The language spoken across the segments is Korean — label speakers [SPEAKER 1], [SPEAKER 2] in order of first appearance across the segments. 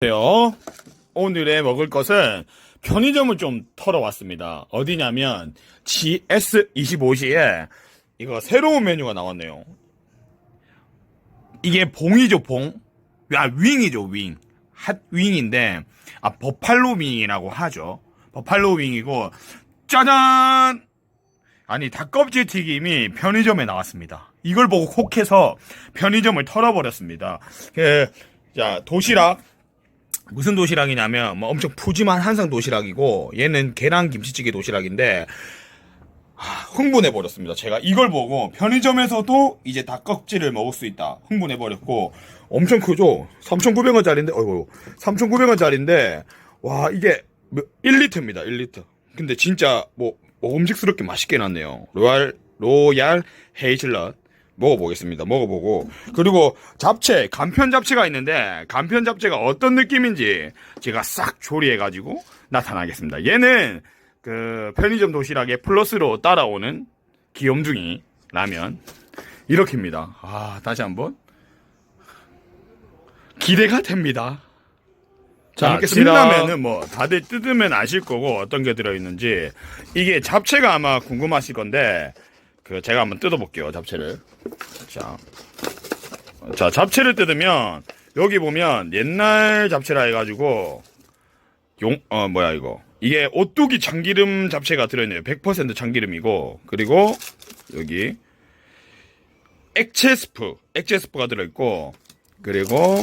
[SPEAKER 1] 안녕하세요. 오늘의 먹을 것은 편의점을 좀 털어왔습니다. 어디냐면 GS25시에 이거 새로운 메뉴가 나왔네요. 이게 봉이죠, 봉. 아, 윙이죠, 윙. 핫 윙인데, 아, 버팔로 윙이라고 하죠. 버팔로 윙이고, 짜잔! 아니, 닭껍질 튀김이 편의점에 나왔습니다. 이걸 보고 혹해서 편의점을 털어버렸습니다. 그, 자, 도시락. 무슨 도시락이냐면 뭐 엄청 푸짐한 한상 도시락이고 얘는 계란 김치찌개 도시락인데 하, 흥분해 버렸습니다. 제가 이걸 보고 편의점에서도 이제 닭껍질을 먹을 수 있다. 흥분해 버렸고 엄청 크죠? 3,900원짜리인데 어이구 3,900원짜리인데 와 이게 1리터입니다. 1리터. 근데 진짜 뭐 먹음직스럽게 맛있게 났네요. 로얄 로얄 헤이즐넛 먹어보겠습니다. 먹어보고 그리고 잡채 간편 잡채가 있는데 간편 잡채가 어떤 느낌인지 제가 싹 조리해가지고 나타나겠습니다. 얘는 그 편의점 도시락에 플러스로 따라오는 귀염둥이 라면 이렇게입니다. 아 다시 한번 기대가 됩니다. 자. 신라면은 뭐 다들 뜯으면 아실 거고 어떤 게 들어있는지 이게 잡채가 아마 궁금하실 건데 그 제가 한번 뜯어볼게요 잡채를. 자, 자 잡채를 뜯으면 여기 보면 옛날 잡채라 해가지고 용 어 뭐야 이거 이게 오뚜기 참기름 잡채가 들어있네요. 100% 참기름이고 그리고 여기 액체 스프 액체 스프가 들어있고 그리고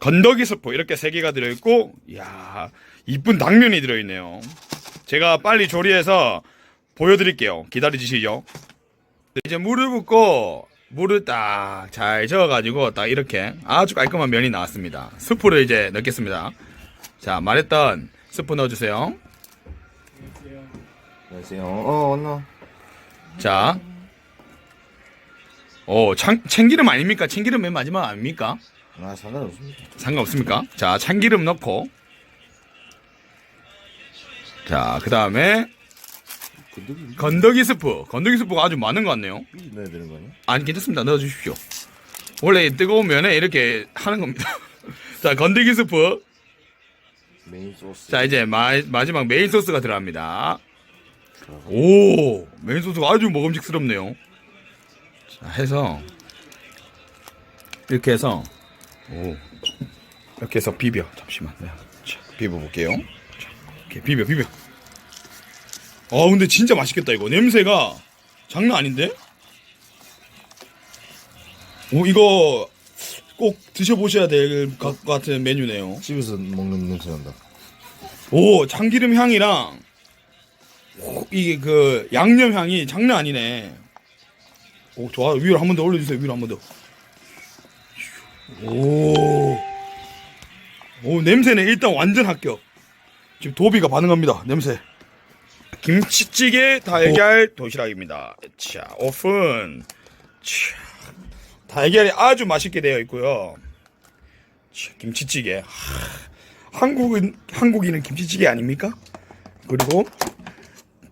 [SPEAKER 1] 건더기 스프 이렇게 세 개가 들어있고 이야 이쁜 당면이 들어있네요. 제가 빨리 조리해서 보여드릴게요. 기다려주시죠. 이제 물을 붓고 물을 딱 잘 저어가지고 딱 이렇게 아주 깔끔한 면이 나왔습니다. 스프를 이제 넣겠습니다. 자 말했던 스프 넣어주세요.
[SPEAKER 2] 안녕하세요. 어, 언나.
[SPEAKER 1] 자, 오 참, 참기름 아닙니까? 참기름 맨 마지막 아닙니까?
[SPEAKER 2] 아, 상관없습니다.
[SPEAKER 1] 상관없습니까? 자, 참기름 넣고. 자, 그 다음에
[SPEAKER 2] 건더기
[SPEAKER 1] 건더기 스프. 건더기 스프가 아주 많은 것 같네요.
[SPEAKER 2] 삐 넣어야 되는 거 아니야?
[SPEAKER 1] 아니, 괜찮습니다. 넣어주십시오. 원래 뜨거운 면에 이렇게 하는 겁니다. 자, 건더기 스프.
[SPEAKER 2] 메인 소스.
[SPEAKER 1] 자, 이제 마, 마지막 메인 소스가 들어갑니다. 오, 메인 소스가 아주 먹음직스럽네요. 자, 해서, 이렇게 해서, 오, 이렇게 해서 비벼. 잠시만. 네. 자, 비벼 볼게요. 자, 이렇게 비벼, 비벼. 아, 근데 진짜 맛있겠다, 이거. 냄새가 장난 아닌데? 오, 이거 꼭 드셔보셔야 될 것 같은 메뉴네요.
[SPEAKER 2] 집에서 먹는 냄새 난다.
[SPEAKER 1] 오 참기름 향이랑 오, 이게 그 양념 향이 장난 아니네. 오 좋아 위로 한 번 더 올려주세요 위로 한 번 더. 오, 오 냄새는 일단 완전 합격. 지금 도비가 반응합니다 냄새. 김치찌개 달걀 도시락입니다. 자 오픈. 자, 달걀이 아주 맛있게 되어 있고요. 자, 김치찌개. 한국은 한국인은 김치찌개 아닙니까? 그리고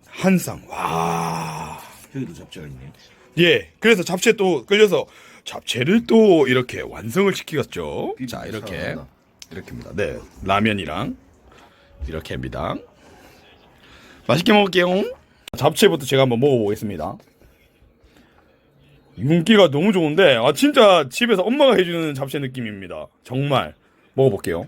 [SPEAKER 1] 한상 와.
[SPEAKER 2] 여기도 잡채가 있네.
[SPEAKER 1] 예. 그래서 잡채 또 끌려서 잡채를 또 이렇게 완성을 시키겠죠. 자, 이렇게. 이렇게입니다. 네. 라면이랑 이렇게입니다. 맛있게 먹을게요. 잡채부터 제가 한번 먹어보겠습니다. 윤기가 너무 좋은데 아 진짜 집에서 엄마가 해주는 잡채 느낌입니다. 정말 먹어볼게요.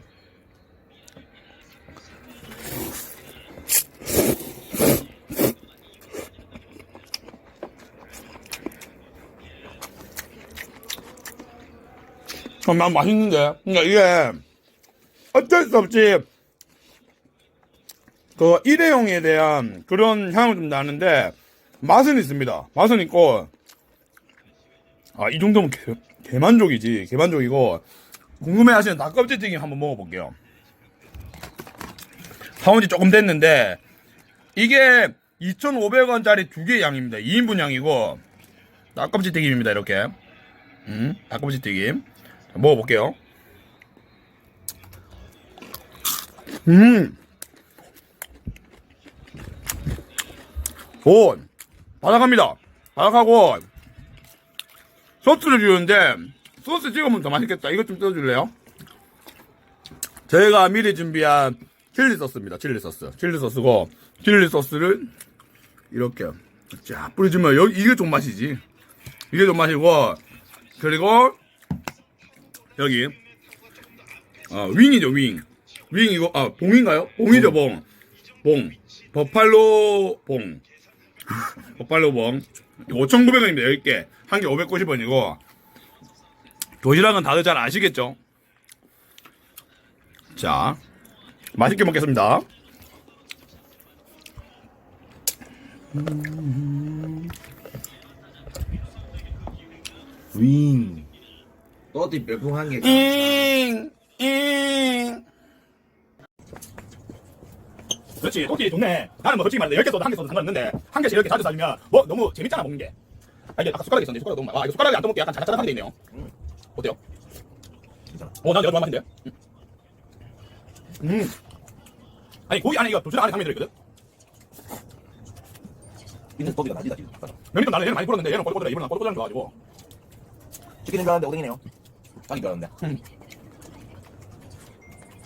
[SPEAKER 1] 정말 맛있는데. 그러니까 이게 어쩔 수 없이 그 일회용에 대한 그런 향은 좀 나는데 맛은 있습니다. 맛은 있고 아 이 정도면 개, 개만족이지 개만족이고 궁금해하시는 닭껍질 튀김 한번 먹어볼게요. 사온 지 조금 됐는데 이게 2,500원짜리 두 개 양입니다. 2인분 양이고 닭껍질 튀김입니다. 이렇게 음 닭껍질 튀김 자, 먹어볼게요. 음. 오, 바삭합니다. 바삭하고, 소스를 주는데, 소스 찍으면 더 맛있겠다. 이것 좀 떠줄래요? 저희가 미리 준비한 칠리 소스입니다. 칠리 소스. 칠리 소스고, 칠리 소스를 이렇게 쫙 뿌려주면, 여기, 이게 좀 맛이지. 이게 좀 맛이고, 그리고, 여기, 어, 윙이죠, 윙. 윙이고, 아, 봉인가요? 봉이죠, 봉. 봉. 버팔로 봉. 버팔로 봉. 5,900원입니다, 10개. 한 개 590원이고, 도시락은 다들 잘 아시겠죠? 자, 맛있게 먹겠습니다.
[SPEAKER 2] 윙. 또띠 별풍 한 개.
[SPEAKER 1] 잉, 잉. 그렇지, 토끼 좋네. 나는 뭐 솔직히 말해, 10개 써도 한 개 써도 상관없는데, 한 개씩 이렇게 자주 사주면, 뭐, 너무 재밌잖아, 먹는 게. 아, 이게 아까 숟가락이 있었는데, 숟가락 너무, 아, 이거 숟가락이 안 떠먹게 약간 자작자작하게 돼 있네요. 어때요?
[SPEAKER 2] 괜찮아.
[SPEAKER 1] 어, 난 내가 좋아하는 맛인데? 음. 음. 아니, 고기 안에 이거 도시락 안에 당면이 들어있거든?
[SPEAKER 2] 이는 또띠가 낮이다, 지금.
[SPEAKER 1] 면이 좀 나는 얘는 많이 불었는데, 얘는 꼬들꼬들해. 이번엔 꼬들꼬들한 줄 알아가지고.
[SPEAKER 2] 치킨인 줄 알았는데 오뎅이네요. 딱인 줄 알았는데.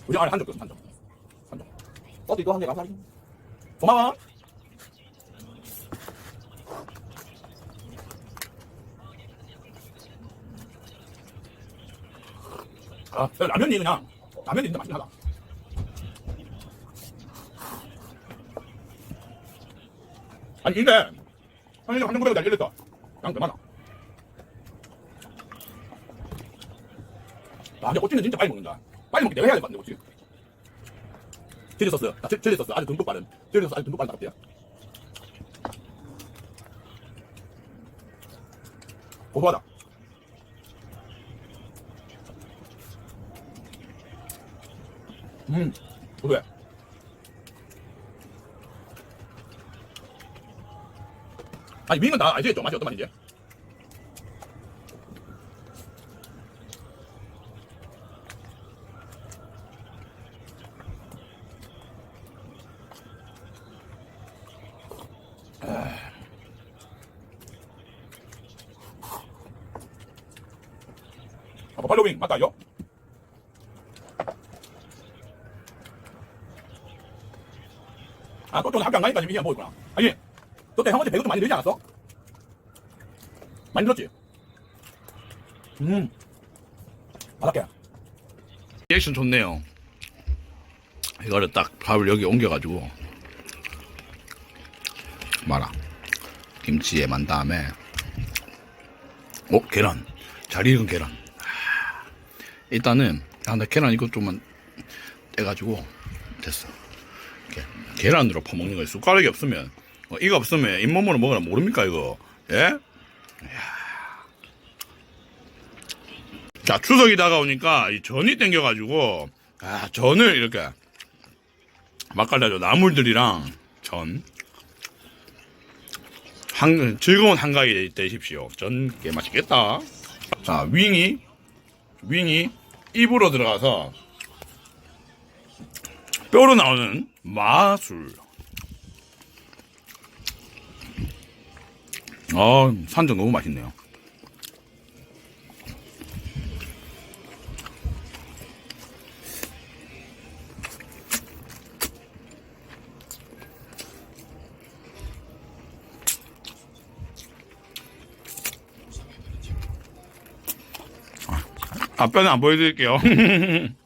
[SPEAKER 1] 우리 안에 한점 줬어, 한 점. 한 점.
[SPEAKER 2] 또띠 또한 개 감사합니다.
[SPEAKER 1] 고마워. 아, 라면이 그냥 라면이 진짜 맛있긴 하다. 아니 근데 한일한 정도면 잘 열렸다. 양 얼마나? 아, 근데 꼬치는 진짜 빨리 먹는다. 빨리 먹기 내가 해야 될것 같네, 꼬치. 칠리 소스, 아, 칠- 칠리 소스 아주 듬뿍 바른. 칠리 소스 아주 듬뿍 바른 것 같아요. 고소하다. 음, 고소해. 아니, 윙은 다 알지겠죠? 맛이 어떤 맛인지? 아, 버팔로 윙 맞다, 이거? 아, 또또는 학교 안 가니까 지금 이게 먹었구나. 아니, 또때 형한테 배우 좀 많이 늘지 않았어? 많이 늘었지? 음. 바닥게. 리액션 좋네요. 이거를 딱 밥을 여기 옮겨가지고 말아. 김치에 만 다음에 어 계란. 잘 익은 계란. 아, 일단은 아, 나 계란 이것 좀만 떼가지고 됐어. 이렇게 계란으로 퍼먹는 거예요. 숟가락이 없으면. 어, 이거 없으면 잇몸으로 먹으라 모릅니까 이거? 예? 이야. 자 추석이 다가오니까 이 전이 땡겨가지고 아 전을 이렇게 맛깔나죠. 나물들이랑 전 한, 즐거운 한가위 되십시오. 전 꽤 맛있겠다. 자, 윙이, 윙이 입으로 들어가서 뼈로 나오는 마술. 아, 산적 너무 맛있네요. 앞뼈는 안 보여드릴게요.